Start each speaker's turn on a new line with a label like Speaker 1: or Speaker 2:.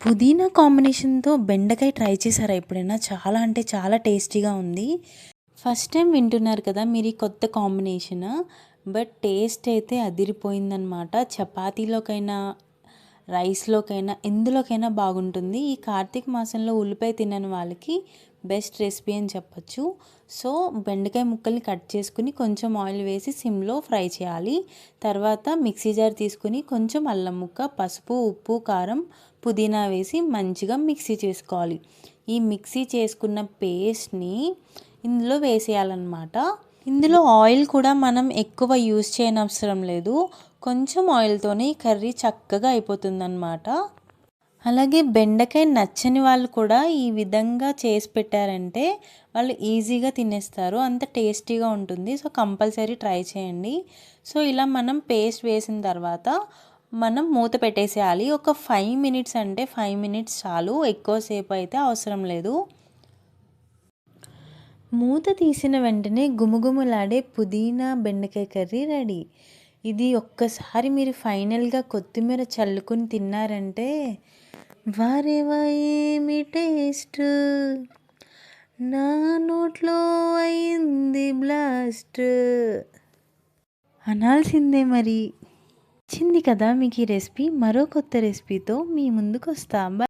Speaker 1: పుదీనా కాంబినేషన్తో బెండకాయ ట్రై చేశారా ఎప్పుడైనా? చాలా అంటే చాలా టేస్టీగా ఉంది. ఫస్ట్ టైం వింటున్నారు కదా మీరు ఈ కొత్త కాంబినేషన్. బట్ టేస్ట్ అయితే అదిరిపోయిందనమాట చపాతీలోకైనా రైస్లోకైనా ఎందులోకైనా బాగుంటుంది. ఈ కార్తీక మాసంలో ఉల్లిపాయ తినని వాళ్ళకి బెస్ట్ రెసిపీ అని చెప్పచ్చు. సో బెండకాయ ముక్కల్ని కట్ చేసుకుని కొంచెం ఆయిల్ వేసి సిమ్లో ఫ్రై చేయాలి. తర్వాత మిక్సీ జార్ తీసుకుని కొంచెం అల్లం ముక్క పసుపు ఉప్పు కారం పుదీనా వేసి మంచిగా మిక్సీ చేసుకోవాలి. ఈ మిక్సీ చేసుకున్న పేస్ట్ని ఇందులో వేసేయాలన్నమాట. ఇందులో ఆయిల్ కూడా మనం ఎక్కువ యూజ్ చేయనవసరం లేదు. కొంచెం ఆయిల్తోనే కర్రీ చక్కగా అయిపోతుందన్నమాట. అలాగే బెండకాయ నచ్చని వాళ్ళు కూడా ఈ విధంగా చేసి పెట్టారంటే వాళ్ళు ఈజీగా తినేస్తారు. అంత టేస్టీగా ఉంటుంది. సో కంపల్సరీ ట్రై చేయండి. సో ఇలా మనం పేస్ట్ వేసిన తర్వాత మనం మూత పెట్టేసేయాలి. ఒక ఫైవ్ మినిట్స్ అంటే ఫైవ్ మినిట్స్ చాలు. ఎక్కువసేపు అయితే అవసరం లేదు. మూత తీసిన వెంటనే గుమగుమలాడే పుదీనా బెండకాయ కర్రీ రెడీ. ఇది ఒక్కసారి మీరు ఫైనల్గా కొత్తిమీర చల్లుకుని తిన్నారంటే వారేవా ఏమి టేస్ట్? నా నోట్లో అయింది బ్లాస్ట్. అనాల్సిందే మరి. వచ్చింది కదా మీకు ఈ రెసిపీ? మరో కొత్త రెసిపీతో మీ ముందుకు వస్తాం